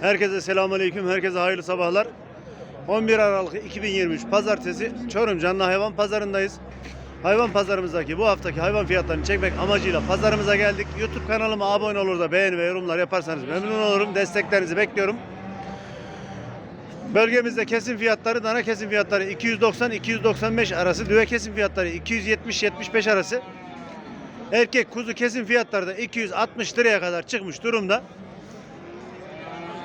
Herkese selamünaleyküm. Herkese hayırlı sabahlar. 11 Aralık 2023 Pazartesi Çorum Canlı Hayvan Pazarındayız. Hayvan pazarımızdaki bu haftaki hayvan fiyatlarını çekmek amacıyla pazarımıza geldik. YouTube kanalıma abone olur da beğeni ve yorumlar yaparsanız memnun olurum. Desteklerinizi bekliyorum. Bölgemizde kesim fiyatları, dana kesim fiyatları 290-295 arası, düve kesim fiyatları 270-75 arası. Erkek kuzu kesim fiyatları da 260 liraya kadar çıkmış durumda.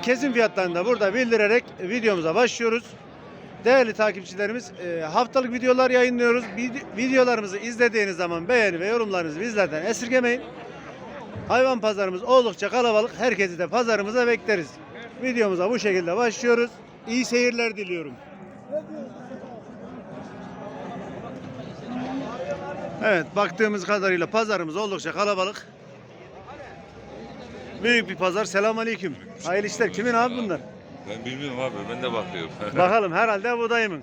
Kesim fiyatlarını da burada bildirerek videomuza başlıyoruz. Değerli takipçilerimiz e, haftalık videolar yayınlıyoruz. Vide- Videolarımızı izlediğiniz zaman beğeni ve yorumlarınızı bizlerden esirgemeyin. Hayvan pazarımız oldukça kalabalık. Herkesi de pazarımıza bekleriz. Videomuza bu şekilde başlıyoruz. İyi seyirler diliyorum. Evet baktığımız kadarıyla pazarımız oldukça kalabalık. Büyük bir pazar. Selamünaleyküm. Hayırlı işler. Kimin abi bunlar? Ben bilmiyorum abi ben de bakıyorum. Bakalım herhalde bu dayımın.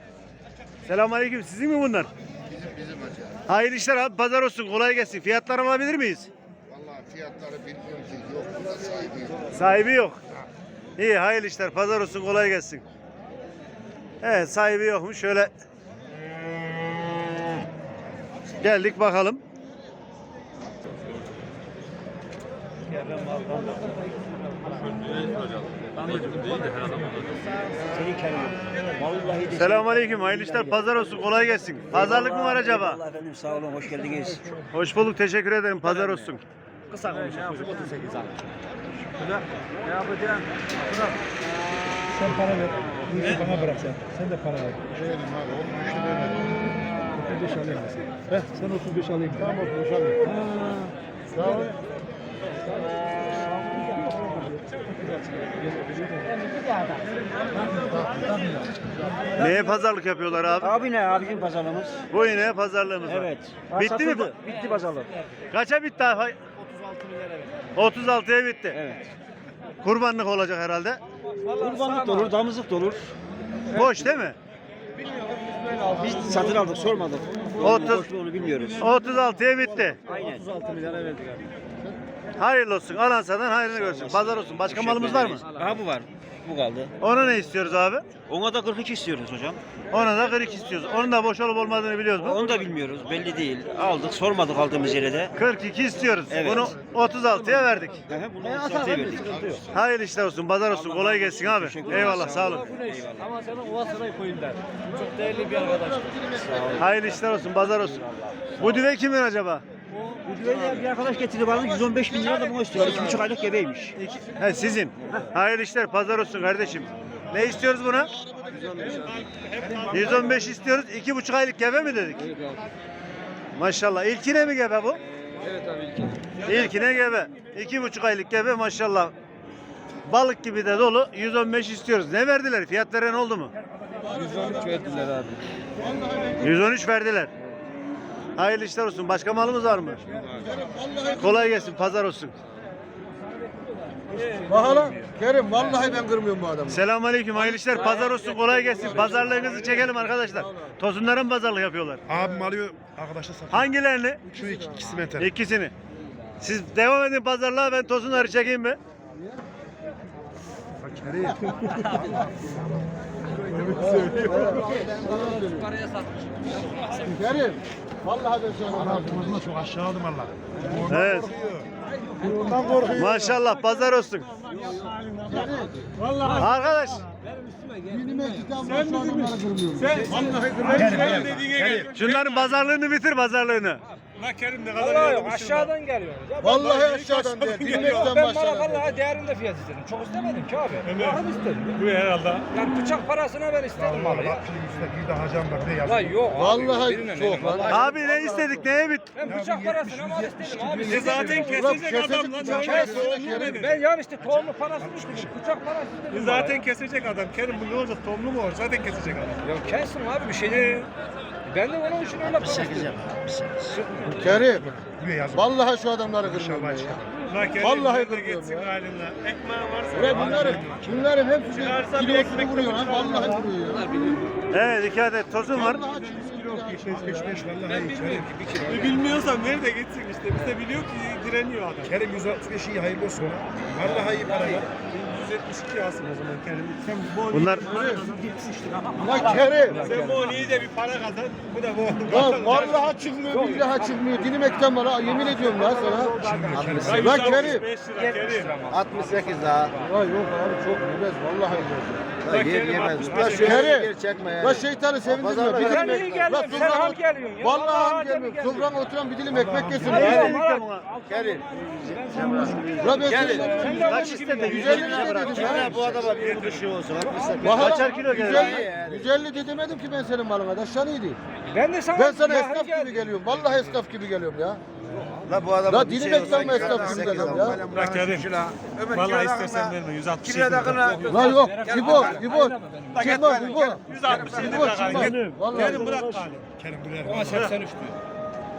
Selamünaleyküm. Sizin mi bunlar? Hayırlı işler abi. Pazar olsun. Kolay gelsin. Fiyatları alabilir miyiz? Vallahi fiyatları bilmiyorum ki yok burada sahibi yok. Sahibi yok. İyi hayırlı işler. Pazar olsun. Kolay gelsin. Evet sahibi yokmuş. Şöyle geldik bakalım. Selamünaleyküm. Hayırlı işler. Pazar olsun. Kolay gelsin. Pazarlık mı var acaba? Allah efendim sağ olun hoş geldiniz. Hoş bulduk. Teşekkür ederim. Pazar olsun. Sen para ver. Bu işi bana bırak sen. Sen de para ver. Verelim abi onun işi demedim. 35 alayım. Ver sen 35 alayım. Tamam 35 alayım. Sağ ol. Neye pazarlık yapıyorlar abi? Abi ne abicim pazarımız? Bu yine pazarlığımız var. Evet. Bitti mi? Satıldı. Bitti pazarlık. Kaça bitti abi? 36'ya bitti. Evet. Kurbanlık olacak herhalde. Kurbanlık da olur, damızlık da olur. Boş değil mi? Biz satın aldık, sormadık. Otuz- Boş mu onu bilmiyoruz. 36'ya bitti. Aynen. Hayırlı olsun. Alan satan hayrını görsün. Pazar olsun. Başka malımız var mı? Aha bu var. Bu kaldı. Ona ne istiyoruz abi? Ona da 42 istiyoruz hocam. Ona da 40 istiyoruz. Onun da boş olup olmadığını biliyoruz mu? Onu da bilmiyoruz. Belli değil. Aldık, sormadık aldığımız yere de. 42 istiyoruz. Evet. Bunu 36'ya verdik. Aha, bunu satıyor verdik. Hayırlı işler olsun. Pazar olsun. Kolay gelsin abi. Eyvallah. Sağ olun. Ama sana Ova Saray koyunlar. Çok değerli bir arkadaş. Hayırlı işler olsun. Pazar olsun. Bu düve kimin acaba? Bu düğüne bir arkadaş getirdi bana 115 bin lira da bunu istiyor. 2,5 aylık gebeymiş. He sizin. Hayırlı işler. Pazar olsun kardeşim. Ne istiyoruz buna? 115 istiyoruz. 2,5 aylık gebe mi dedik? Maşallah. İlkine mi gebe bu? Evet abi ilkin. İlkine gebe. 2,5 aylık gebe maşallah. Balık gibi de dolu. 115 istiyoruz. Ne verdiler? Fiyat veren oldu mu? 113 verdiler abi. 113 verdiler. Hayırlı işler olsun. Başka malımız var mı? Kolay gelsin. Pazar olsun. Bakalım. Kerim vallahi ben kırmıyorum bu adamı. Selamünaleyküm. Hayırlı işler. Pazar olsun. Kolay gelsin. Pazarlığınızı çekelim arkadaşlar. Tosunların pazarlık yapıyorlar. Abim alıyor arkadaşlar satıyor. Hangilerini? Şu iki, ikisi metal. İkisini. Siz devam edin pazarlığa ben tosunları çekeyim mi? Kerim. Kerim. Vallahi ben sana Burnuna çok aşağı aldım Allah. Evet. Bundan korkuyor. Maşallah pazar olsun. Arkadaş Dinime kitabıma şu adamları kırmıyorum. şunların pazarlığını bitir pazarlığını. Aşağıdan geliyor. Ya Vallahi aşağıdan değil. Dinmekten ben başladım. Malakallığa değerinde fiyat istedim. Çok istemedim ki abi. Paramı istedim. Bu herhalde. Yani bıçak parasına ben istedim malı ya. Bir de hacam var ne La yazıyor. yok abi. Vallahi Birine çok ne- lan. Abi ne istedik neye bit? Ben bıçak parasına mal istedim abi. Ulan kesecek adam lan. Ben, ben yani işte tohumlu parasını istedim. Bıçak parası istedim. Zaten kesecek adam. Kerim bu ne olacak? Tomlu mu olur? Zaten kesecek adam. Ya kesin abi bir şey değil. Ben de onun için öyle para istedim. Kerim. Buraya yazıyor. Vallahi şu adamları kırmıyorum ben ya. La Kerim Vallahi kırmıyorum ya. haline. Ekmeğin varsa. Ve bunların, bunların hepsi Çıkarsa bir vuruyor lan. Vallahi vuruyor ya. Evet iki adet tosun var. Vallahi kilo. 75 vallahi iyi. Kerim. Bilmiyorsam nerede geçsin işte. Biz de biliyor ki direniyor adam. Kerim 165 iyi hayırlı olsun. Vallahi iyi para ya. 172 yazsın o zaman Kerim. Sen bu Bunlar La Kerim. sen bu iyi de bir para kazan. Bu da bu. Ya vallahi çıkmıyor, billahi çıkmıyor. Dilim ekten var ha, yemin ediyorum lan sana. La Kerim. 5 lira Kerim. 68 daha. La yok abi çok yemez, vallahi yemez. La yer yemez. La Kerim. şöyle yer çekme yani. La şeytanı sevindirme. Pazarda Bir Sen dilim iyi ekmek. geldin. La Sen ham ot- geliyorsun ya. Vallahi ham geliyorsun. Sofrana oturan bir dilim ekmek yesin. Ya, La ben Gelin. sana kaç istedin? 150 150 lira bırak. dedim. Bu adama bir kuşu olsun. 68. Bahala- Kaçar kilo gelir? 150, 150 de demedim ki ben senin malına. Aşağı neydi? Ben de sana Ben sana esnaf gibi geliyorum. Vallahi esnaf gibi geliyorum ya. La bu adama La dilim şey olsa esnaf gibi 68 geliyorum ya? Bırak Kerim. Vallahi istersen verme 167 lira. La yok. İbo, İbo. Çıkma İbo. 167 İbo lira çıkma. Kerim. Vallahi. Kerim bırak. Kerim bırak. Ama 83 diyor.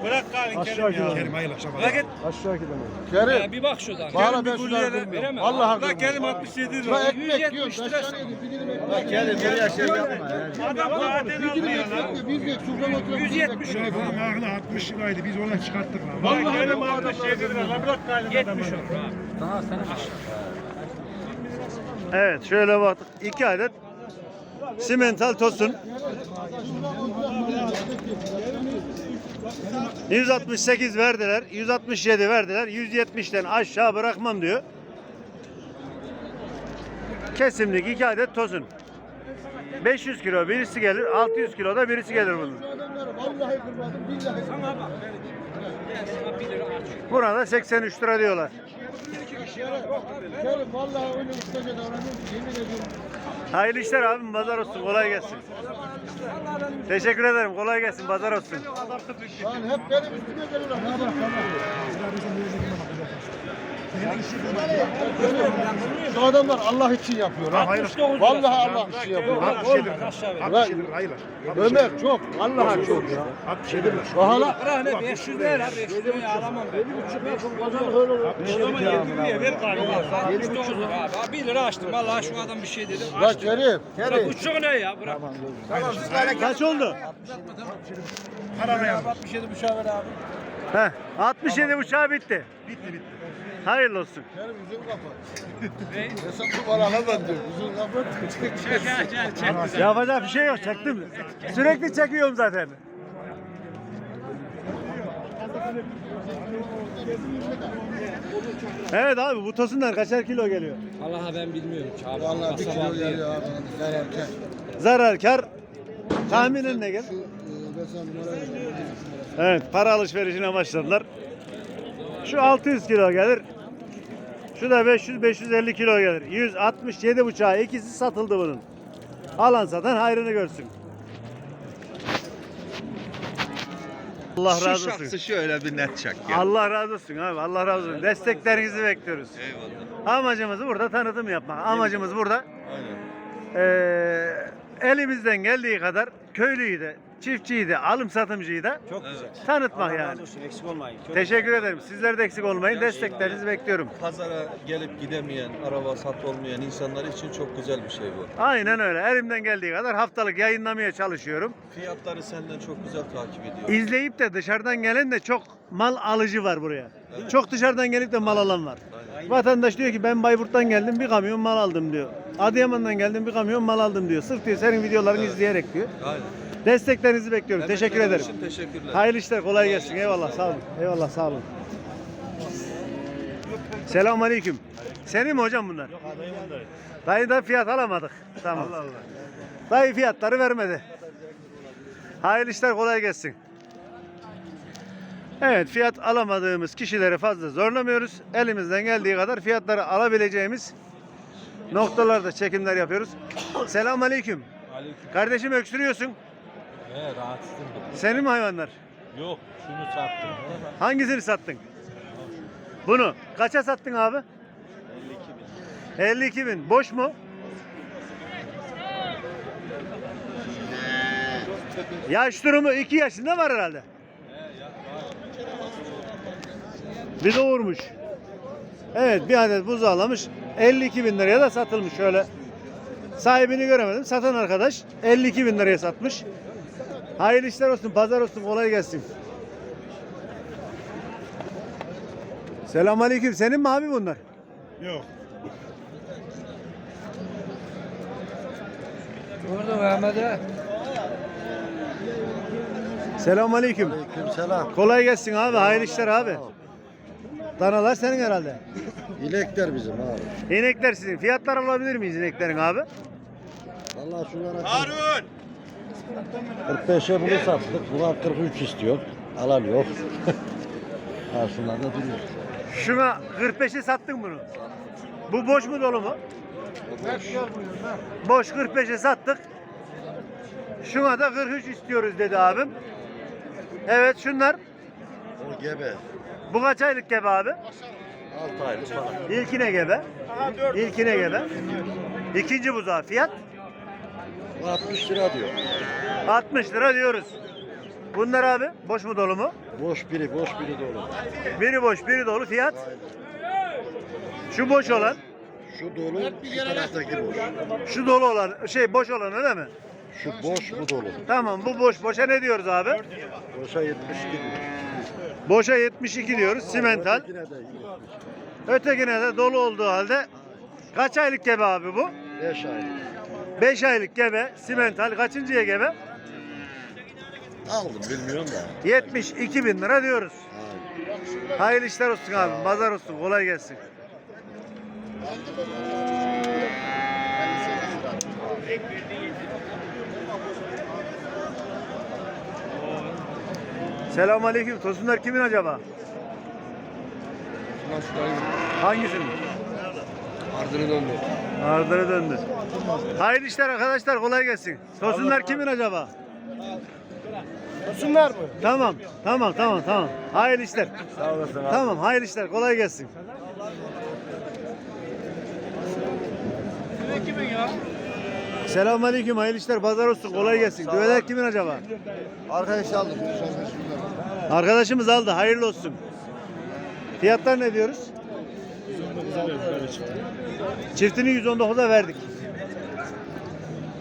Bırak gari Kerim ya. Kerim hayırlı akşamlar. Bırak et. Aşağı gidelim. Kerim. Bir bak şuradan. Bana ben şunları kırmıyorum. Vallahi Bırak kırmıyorum. Kerim 67 La lira. ekmek yiyorsun. Aşağı neydi? Bir dilim ekmek. Yaşa yapma. yani. Adam zaten Bir dilim almıyor lan. ekmek biz de şuradan oturup 170 lira. Bunun ağrına 60 liraydı. Biz oradan çıkarttık lan. Bırak Kerim 67 lira. La bırak gari adamı. Evet şöyle baktık. 2 adet simental tosun. 168 verdiler. 167 verdiler. 170'ten aşağı bırakmam diyor. Kesimlik 2 adet tosun. 500 kilo birisi gelir. 600 kilo da birisi gelir bunun. Kırmadım. Burada 83 lira diyorlar. Vallahi öyle ustaca davranıyorum. ki, Yemin ediyorum. Hayırlı işler abim. Pazar olsun. Kolay gelsin. Teşekkür ederim. Kolay gelsin. Pazar olsun. Hep benim üstüme geliyorlar. Bak Şu adamlar Allah için yapıyor. ha. Vallahi Allah için yapıyor. Ha, Ulan, Ömer çok. Allah'a çok ya. Bahala. Bırak ne 500 lira 500 lira alamam ben. Ver gari. 69 lira abi. Abi 1 lira açtım. Vallahi şu adam bir şey dedi. La Açtım. Kerim. Bırak buçuk ne ya bırak. Kaç oldu? Para 67 buçuğa ver abi. Heh, 67 uçağı bitti. Bitti bitti. Hayırlı olsun. Kerim yüzünü kapat. Hesaplı bana hemen diyor. Yüzünü kapat. Yapacak bir şey yok. Çektim. Sürekli çekiyorum zaten. Evet abi bu tosunlar kaçar kilo geliyor? Vallahi ben bilmiyorum ki abi. Vallahi bir kilo geliyor abi. Zararken. Zarar kar tahminen ne gel? Şu e, Evet para alışverişine başladılar. Şu 600 kilo gelir. Şu da 500-550 kilo gelir. 167 bıçağı ikisi satıldı bunun. Alan satan hayrını görsün. Allah Şu razı olsun. şahsı şöyle bir net çak ya. Allah razı olsun abi. Allah razı olsun. Desteklerinizi bekliyoruz. Eyvallah. Amacımız burada tanıtım yapmak. Amacımız burada Aynen. eee, elimizden geldiği kadar köylüyü de, çiftçiyi de, alım satımcıyı da Çok güzel. tanıtmak Allah yani. razı olsun, eksik olmayın. Çok Teşekkür ederim. Sizler de eksik olmayın. Desteklerinizi bekliyorum. Pazara gelip gidemeyen, araba sat olmayan insanlar için çok güzel bir şey bu. Aynen öyle. Elimden geldiği kadar haftalık yayınlamaya çalışıyorum. Fiyatları senden çok güzel takip ediyor. İzleyip de dışarıdan gelen de çok mal alıcı var buraya. Çok dışarıdan gelip de mal alan var. Vatandaş diyor ki ben Bayburt'tan geldim bir kamyon mal aldım diyor. Adıyaman'dan geldim bir kamyon mal aldım diyor. Sırf diyor senin videolarını izleyerek diyor. Aynen. Desteklerinizi bekliyorum. Teşekkür Emeklerin ederim. için teşekkürler. Hayırlı işler, kolay gelsin. Eyvallah, sağ olun. Eyvallah, sağ olun. Selamun aleyküm. Senin mi hocam bunlar? Yok, Dayıdan fiyat alamadık. Tamam. Allah Allah. Dayı fiyatları vermedi. Hayırlı işler, kolay gelsin. Evet, fiyat alamadığımız kişileri fazla zorlamıyoruz. Elimizden geldiği kadar fiyatları alabileceğimiz noktalarda çekimler yapıyoruz. Selamun aleyküm. Kardeşim öksürüyorsun. He, rahatsızım. Senin mi hayvanlar? Yok, şunu sattım. Hangisini sattın? Bunu. Kaça sattın abi? 52 bin. Boş mu? Yaş durumu 2 yaşında var herhalde. Bir doğurmuş. Evet bir adet buzağlamış. 52 bin liraya da satılmış şöyle. Sahibini göremedim. Satan arkadaş 52 bin liraya satmış. Hayırlı işler olsun, pazar olsun, kolay gelsin. Selamünaleyküm. Senin mi abi bunlar? Yok. Vurdum Ahmet'e. Selamünaleyküm. Selam. Kolay gelsin abi. Hayırlı işler abi. Danalar senin herhalde. İlekler bizim abi. İnekler sizin. Fiyatlar alabilir miyiz ineklerin abi? Vallahi şunlara Harun. 45'e bunu sattık. Buna 43 istiyor. Alan yok. ha şunlar da duruyor. Şuna 45'e sattın bunu. Bu boş mu dolu mu? Boş 45'e sattık. Şuna da 43 istiyoruz dedi abim. Evet şunlar. O gebe. Bu kaç aylık gebe abi? 6 aylık falan. İlkine gebe. İlkine gebe. İkinci buzağı fiyat 60 lira diyor. 60 lira diyoruz. Bunlar abi boş mu dolu mu? Boş biri, boş biri dolu. Biri boş biri dolu fiyat. Şu boş olan, Şu dolu, şu taraftaki boş. şu dolu olan, şey boş olan öyle mi? Şu boş, bu dolu. Tamam bu boş. Boşa ne diyoruz abi? Boşa 72 diyor. Boşa 72 diyoruz. Simental. Ötekine de 70. Ötekine de dolu olduğu halde kaç aylık gebe abi bu? 5 aylık. 5 aylık gebe. Simental kaçıncıya gebe? Aldım bilmiyorum da. 72 bin lira diyoruz. Aynen. Hayırlı işler olsun abi. Pazar olsun. Kolay gelsin. Selamun Aleyküm. Tosunlar kimin acaba? Hangisinin? Ardını döndü. Ardına döndü. Hayırlı işler arkadaşlar. Kolay gelsin. Tosunlar kimin acaba? Tosunlar mı? Tamam. Tamam tamam tamam. Hayırlı işler. Sağ olasın Tamam hayırlı işler. Kolay gelsin. Selamünaleyküm. Hayırlı işler. Pazar olsun. Kolay gelsin. Düveler kimin acaba? Arkadaş aldım. Arkadaşımız aldı. Hayırlı olsun. Fiyatlar ne diyoruz? Çiftini 119'a verdik.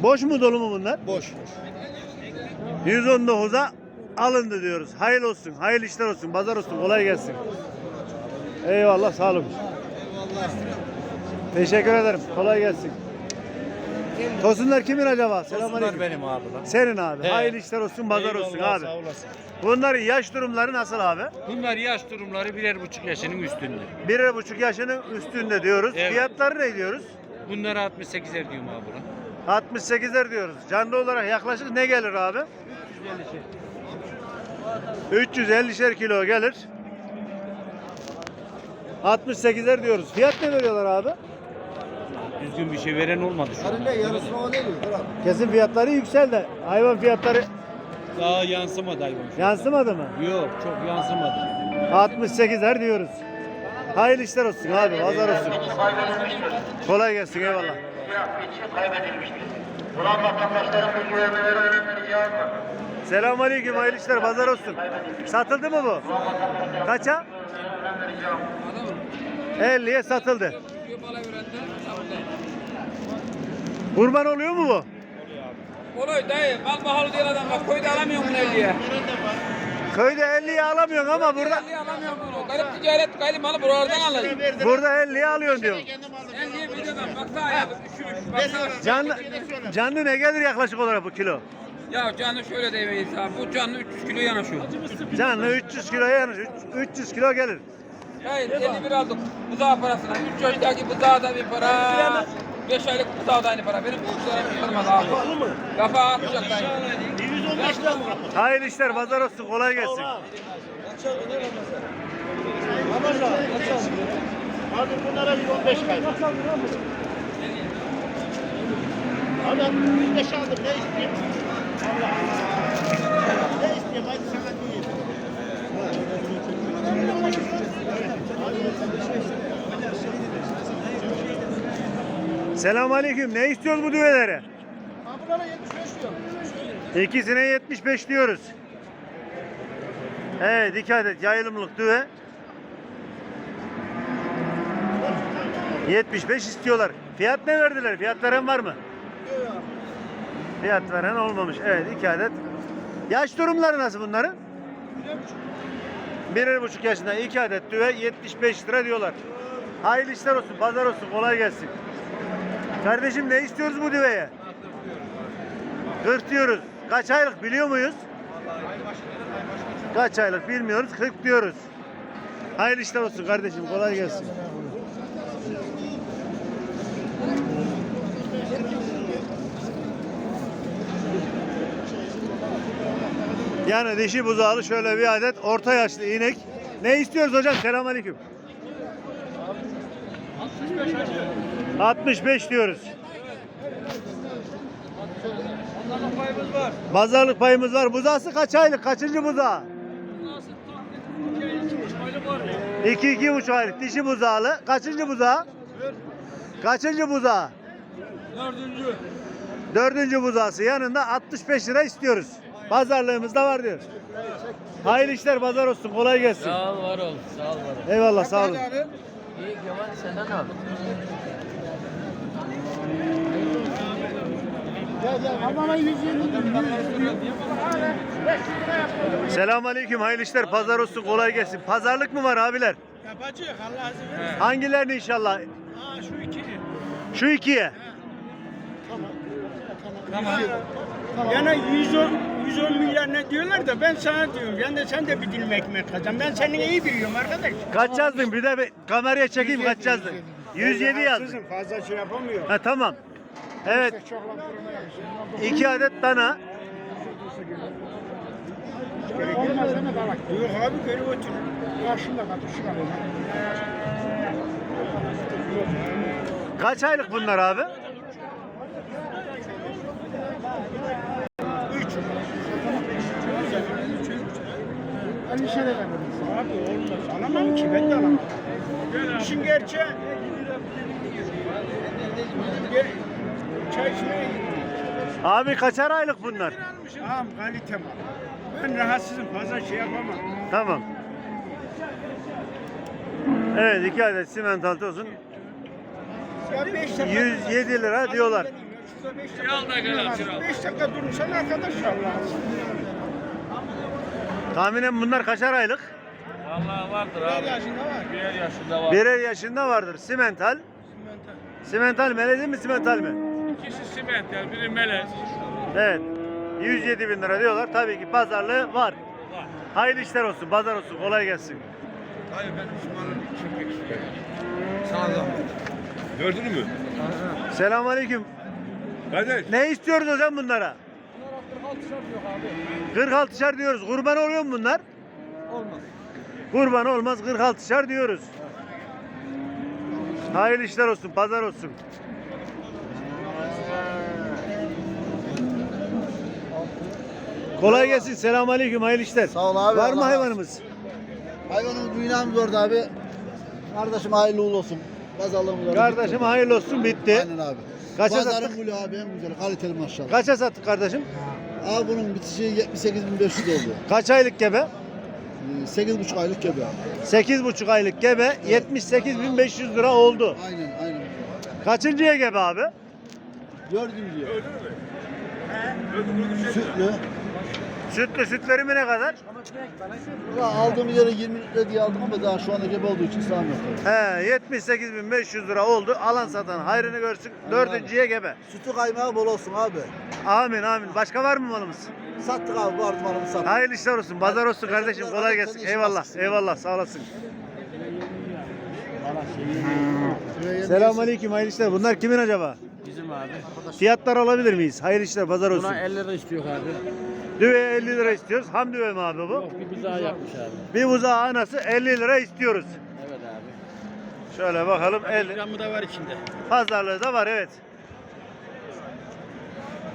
Boş mu dolu mu bunlar? Boş. 119'a alındı diyoruz. Hayırlı olsun. Hayırlı işler olsun. Pazar olsun. Kolay gelsin. Eyvallah. Sağ olun. Teşekkür ederim. Kolay gelsin. Tosunlar kimin acaba? Selamünaleyküm. benim abi lan. Senin abi. Hayırlı işler olsun. Pazar olsun abi. Bunların yaş durumları nasıl abi? Bunlar yaş durumları birer buçuk yaşının üstünde. Birer buçuk yaşının üstünde diyoruz. Evet. Fiyatları ne diyoruz? Bunlara 68'er diyorum abi buna. 68'ler diyoruz. Canlı olarak yaklaşık ne gelir abi? 350'şer kilo gelir. 68'ler diyoruz. Fiyat ne veriyorlar abi? Düzgün bir şey veren olmadı şu an. ne yarısını o değil mi? Kesin fiyatları yükseldi. Hayvan fiyatları Daha yansımadı hayvan. şu an. yansımadı mı? Yok çok yansımadı. 68'ler diyoruz. Hayırlı işler olsun abi. Pazar olsun. Kolay gelsin eyvallah. Selamünaleyküm hayırlı işler pazar olsun. Satıldı mı bu? Kaça? 50'ye satıldı. Kurban oluyor mu bu? Oluyor dayı. Mal pahalı diyor adam. Bak köyde alamıyorum bunu 50'ye. Köyde 50'ye alamıyorsun ama burada 50'ye alamıyorum bunu. Garip ticaret gayri malı buralardan alıyor. burada 50'ye alıyorsun diyorsun. 50'ye videodan baksana ya. Üşümüş. Baksana. Canlı, canlı ne gelir yaklaşık olarak bu kilo? Ya canlı şöyle demeyiz abi. Bu canlı 300 kilo yanaşıyor. Canlı 300 kilo yanır. 300 kilo gelir. Hayır 51 aldık. Buzağı parasına. 3 yaşındaki buzağı da bir para. 5 aylık buzağı da aynı para. Benim kuşlarım yıkılmaz abi. Kafa atacak dayı. Hayırlı işler pazar olsun kolay gelsin. Abi bunlara 115 kaydı. Adam 105 aldım ne isteyeyim? Ne isteyeyim hadi sana diyeyim. Selamünaleyküm. Ne istiyoruz bu düvelere? Bunlara 75 diyor. İkisine 75 diyoruz. Evet iki adet yayılımlık düve. 75 istiyorlar. Fiyat ne verdiler? Fiyat veren var mı? Fiyat veren olmamış. Evet iki adet. Yaş durumları nasıl bunların? Birer buçuk yaşında iki adet düve 75 lira diyorlar. Hayırlı işler olsun, pazar olsun, kolay gelsin. Kardeşim ne istiyoruz bu düveye? 40 diyoruz. Kaç aylık biliyor muyuz? Kaç aylık bilmiyoruz. 40 diyoruz. Hayırlı işler olsun kardeşim. Kolay gelsin. Yani dişi buzağlı şöyle bir adet orta yaşlı inek. Ne istiyoruz hocam? Selamünaleyküm. 65 diyoruz. Pazarlık payımız var. Buzağısı kaç aylık? Kaçıncı buzağı? İki, iki buçuk aylık. Dişi buzağlı. Kaçıncı buzağı? Kaçıncı buzağı? Dördüncü. Dördüncü buzağısı. Yanında 65 lira istiyoruz. Pazarlığımız da var diyor. Hayırlı işler pazar olsun. Kolay gelsin. Sağ ol var ol. Sağ ol var ol. Eyvallah sağ olun. İyi Kemal senden aldın? Selamun aleyküm. Hayırlı işler. Pazar olsun. Kolay gelsin. Pazarlık mı var abiler? Yapacak Allah izin verirse. Hangilerini inşallah? Aa şu iki. Şu ikiye. Yani 110, 110 milyar ne diyorlar da ben sana diyorum. Yani de sen de bir dilim ekmek kazan. Ben seni iyi biliyorum arkadaş. Kaç yazdın? Bir de bir kameraya çekeyim kaç yazdın? 107 yazdın. Haksızım, Fazla şey yapamıyor. Ha tamam. Evet. İki adet dana. Yok abi geri otur. Kaç aylık bunlar abi? Abi olmaz. Alamam ki ben de alamam. İşin gerçeği. Çay içmeye gittim. Abi kaçar aylık bunlar? Ağam kalite mal. Ben rahatsızım fazla şey yapamam. Tamam. Evet iki adet simental olsun. Ya 5 dakika. 107 lira diyorlar. Şurada 5 dakika. 5 dakika durursan arkadaş Allah. Tahminen bunlar kaçar aylık? Vallahi vardır abi. yaşında var. Birer yaşında var. Birer yaşında vardır. Simental. Simental melezi mi simental mi? İkisi siment yani biri melez. Evet. 107 bin lira diyorlar. Tabii ki pazarlığı var. Hayırlı işler olsun, pazar olsun, kolay gelsin. Gördün mü? Selamünaleyküm. Kardeş. Ne istiyoruz hocam bunlara? 46'şar diyoruz. Kurban oluyor mu bunlar? Olmaz. Kurban olmaz 46'şar diyoruz. Hayırlı işler olsun, pazar olsun. Kolay gelsin. Selamünaleyküm. Hayırlı işler. Sağ ol abi, Var mı hayvanımız? Hayvanımız dünyamız orada abi. Kardeşim hayırlı uğurlu olsun. Pazarlığımız. Kardeşim hayırlı olsun bitti. Aynen abi. Kaça Pazarın sattık? gülü abi en güzel kaliteli maşallah. Kaça sattık kardeşim? Abi bunun bitişi 78.500 oldu. Kaç aylık gebe? Ee, 8,5 aylık gebe abi. 8,5 aylık gebe 78.500 lira oldu. Aynen aynen. Kaçıncıya gebe abi? Gördüm diyor. Sütlü. Sütlü süt verimi ne kadar? Valla aldığım yere 20 litre diye aldım ama daha şu anda gebe olduğu için sağlamıyorum. He 78.500 lira oldu. Alan satan hayrını görsün. Dördüncüye gebe. Sütü kaymağı bol olsun abi. Amin amin. Başka var mı malımız? Sattık abi bu arada malımı sattık. Hayırlı işler olsun. Pazar olsun kardeşim. Kolay gelsin. Eyvallah. Eyvallah. Sağ olasın. Selamünaleyküm. Hayırlı işler. Bunlar kimin acaba? Bizim abi. Fiyatlar alabilir miyiz? Hayırlı işler. Pazar olsun. Buna 50 lira istiyor abi. Düve 50 lira istiyoruz. Ham düve mi abi bu? Yok bir buzağı yapmış abi. Bir buzağı anası 50 lira istiyoruz. Evet abi. Şöyle bakalım. 50. Gramı da var içinde. Pazarlığı da var evet.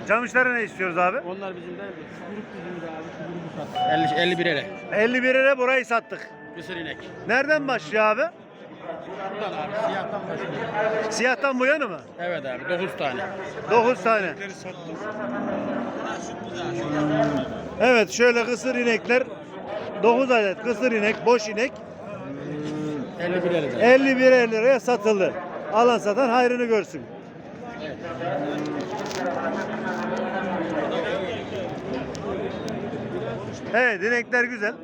Camışlara ne istiyoruz abi? Onlar bizim de grup bizim de abi. Şu grubu sattık. 50, 51 ele. 51 lira burayı sattık. Kısır inek. Nereden başlıyor abi? Buradan abi siyahtan başlıyor. Siyahtan bu yana mı? Evet abi 9 tane. 9 tane. Evet şöyle kısır inekler 9 adet kısır inek, boş inek 51 ele de. 51 liraya satıldı. Alan satan hayrını görsün. Evet inekler güzel.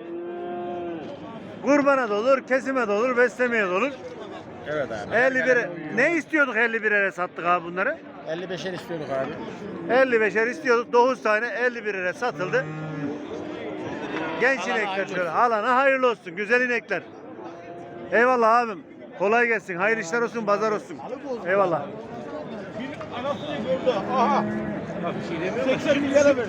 Kurbana da olur, kesime de olur, beslemeye de olur. Evet abi. 51 ne istiyorduk 51'e sattık abi bunları? 55'er istiyorduk abi. 55'er istiyorduk. 9 tane 51'e satıldı. Genç inekler şöyle. Alana hayırlı olsun. Güzel inekler. Eyvallah abim. Kolay gelsin. Hayırlı işler olsun. Pazar olsun. Eyvallah. Anasını gördü. Aha. 80 milyara ver.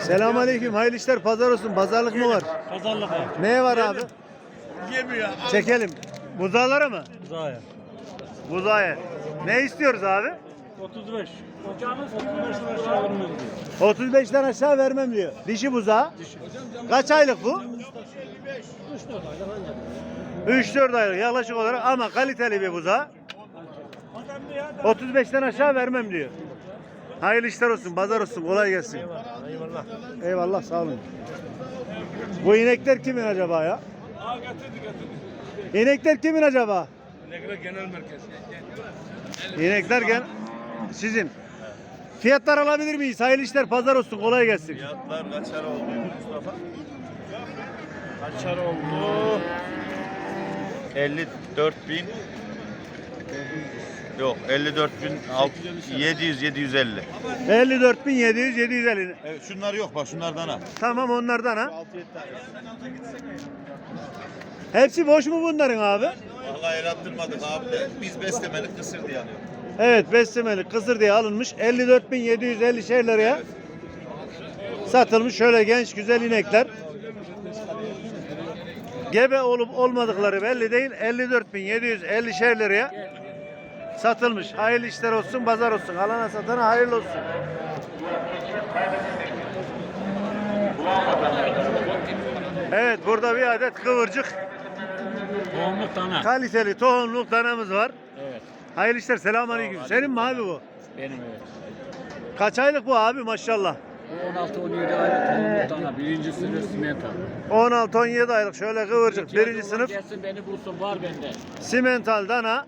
Selam aleyküm. Hayırlı işler. Pazar olsun. Pazarlık mı var? Pazarlık abi. Neye var abi? Yemiyor. Çekelim. Buzağlara mı? Zaya. Buzağa. Ne istiyoruz abi? 35. Ocağımız 35 aşağı vermem. 35'ten aşağı vermem diyor. Dişi buzağı. Kaç aylık bu? 3-4 aylık yaklaşık olarak ama kaliteli bir buzağı. 35'ten aşağı vermem diyor. Hayırlı işler olsun, pazar olsun, kolay gelsin. Eyvallah. Eyvallah, sağ olun. Bu inekler kimin acaba ya? Aa getirdi getirdi. İnekler kimin acaba? Negre Genel Merkez. İnekler gel. Sizin. Fiyatlar alabilir miyiz? Hayırlı işler, pazar olsun, kolay gelsin. Fiyatlar kaçar oldu Mustafa? Kaçar oldu? 54 bin Yok 54 bin 700 750. 54.700 750. Evet şunlar yok bak şunlardan ha. Tamam onlardan ha. Hepsi boş mu bunların abi? Vallahi el attırmadık abi de biz beslemelik kısır diye alıyoruz. Evet beslemeli kısır diye alınmış. 54.750 şey liraya satılmış. Şöyle genç güzel inekler. Gebe olup olmadıkları belli değil. 54.750 şey liraya satılmış. Hayırlı işler olsun, pazar olsun. Alana satana hayırlı olsun. Evet burada bir adet kıvırcık Tohumluk dana. kaliteli tohumluk danamız var. Evet. Hayırlı işler. Selamünaleyküm. Senin mi abi bu? Benim evet. Kaç aylık bu abi maşallah? 16-17 aylık tohumluk dana. Birinci sınıf simento. 16-17 aylık şöyle kıvırcık. Birinci sınıf Gelsin beni bulsun var bende. simental dana.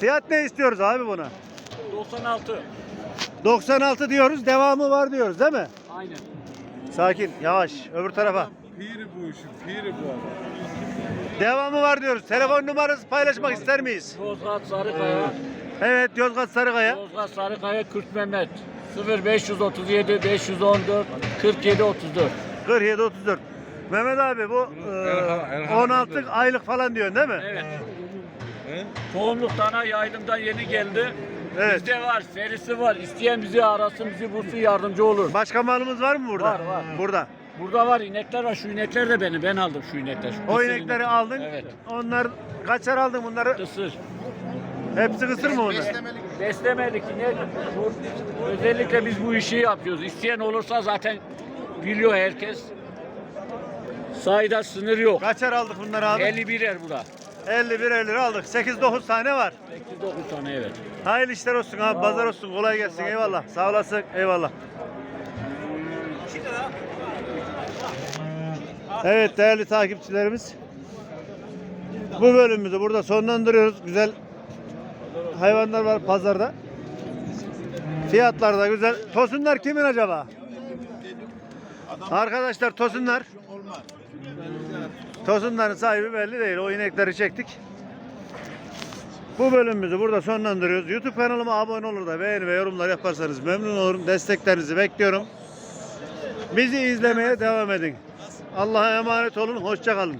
Fiyat ne istiyoruz abi buna? 96. 96 diyoruz. Devamı var diyoruz değil mi? Aynen. Sakin, yavaş. Öbür tarafa. Piri bu işin, piri bu adam. Devamı var diyoruz. Telefon numarası paylaşmak ister miyiz? Yozgat Sarıkaya. Evet, Yozgat Sarıkaya. Yozgat Sarıkaya Kürt Mehmet. 0537 514 47 34. 47 34. Mehmet abi bu e, Erhan- Erhan 16 aylık falan diyorsun değil mi? Evet. He? Tohumluk dana yeni geldi. Evet. Bizde var, serisi var. İsteyen bizi arasın, bizi bulsun yardımcı olur. Başka malımız var mı burada? Var, var. Burada. Burada var inekler var. Şu inekler de benim. Ben aldım şu inekler. Şu o inekleri inekler. aldın. Evet. Onlar kaçar aldın bunları? Isır. Hepsi ısır mı onlar? Beslemelik. Beslemelik inek. Özellikle biz bu işi yapıyoruz. İsteyen olursa zaten biliyor herkes. Sayıda sınır yok. Kaçar aldık bunları abi? 51'er burada. 51 50 lira aldık. 8-9 tane var. 8-9 tane evet. Hayırlı işler olsun abi. Pazar olsun. Kolay gelsin. Eyvallah. Sağ olasın. Eyvallah. Evet değerli takipçilerimiz. Bu bölümümüzü burada sonlandırıyoruz. Güzel hayvanlar var pazarda. Fiyatlar da güzel. Tosunlar kimin acaba? Arkadaşlar tosunlar Tosunların sahibi belli değil. O inekleri çektik. Bu bölümümüzü burada sonlandırıyoruz. YouTube kanalıma abone olur da beğeni ve yorumlar yaparsanız memnun olurum. Desteklerinizi bekliyorum. Bizi izlemeye devam edin. Allah'a emanet olun. Hoşça kalın.